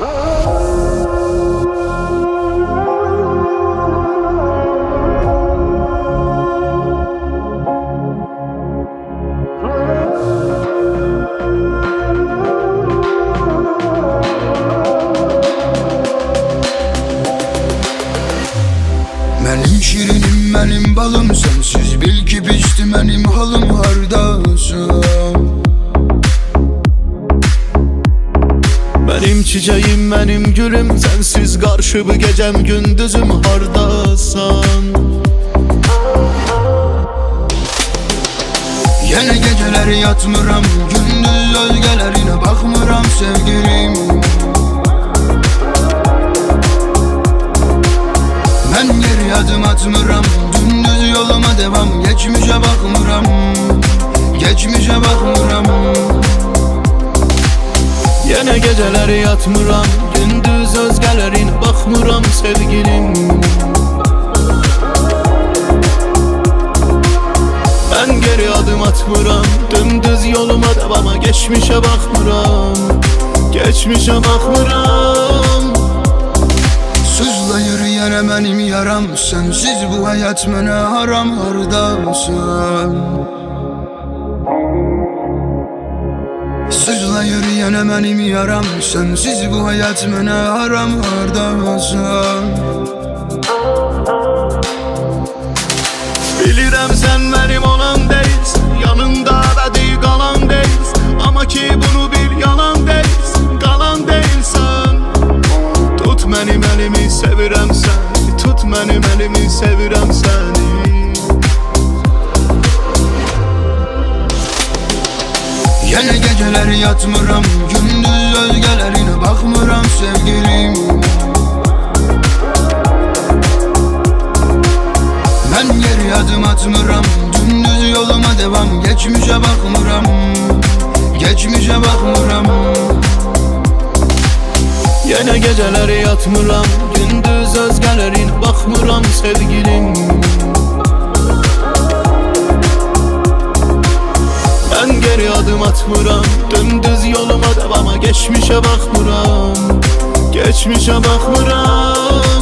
Benim şirinim benim balım sensiz bil ki pişti benim halım hardasın Benim çiçeğim benim gülüm Sensiz karşı bu gecem gündüzüm hardasan Yine geceler yatmıram gündüz özgelerine bakmıram sevgilim. Ben geri adım atmıram Dümdüz yoluma devam Geçmişe bakmıram Yine geceler yatmıram Gündüz özgelerin bakmıram sevgilim. Ben geri adım atmıram Dümdüz yoluma devama Geçmişe bakmıram Geçmişe bakmıram. Sızla yürüyen benim yaram Sensiz bu hayat mene haram hardasın Sızla yürüyen benim yaram. Sensiz bu hayat mene haram hardasın Bilirəm sən mənim olan deyilsən Yanımda əbədi qalan deyilsən Amma ki bunu bil yalan deyilsən Qalan deyilsən Tut mənim əlimi sevirəm səni Tut mənim əlimi sevirəm səni Yine geceler yatmıram Gündüz özgelerine bakmıram sevgilim. Ben geri adım atmıram Dümdüz yoluma devam Geçmişe bakmıram Geçmişe bakmıram. Yenə gecələri yatmıram Gündüz özgələrin baxmıram sevgilim geri adım atmıram Dümdüz yoluma devama Geçmişe bakmıram Geçmişe bakmıram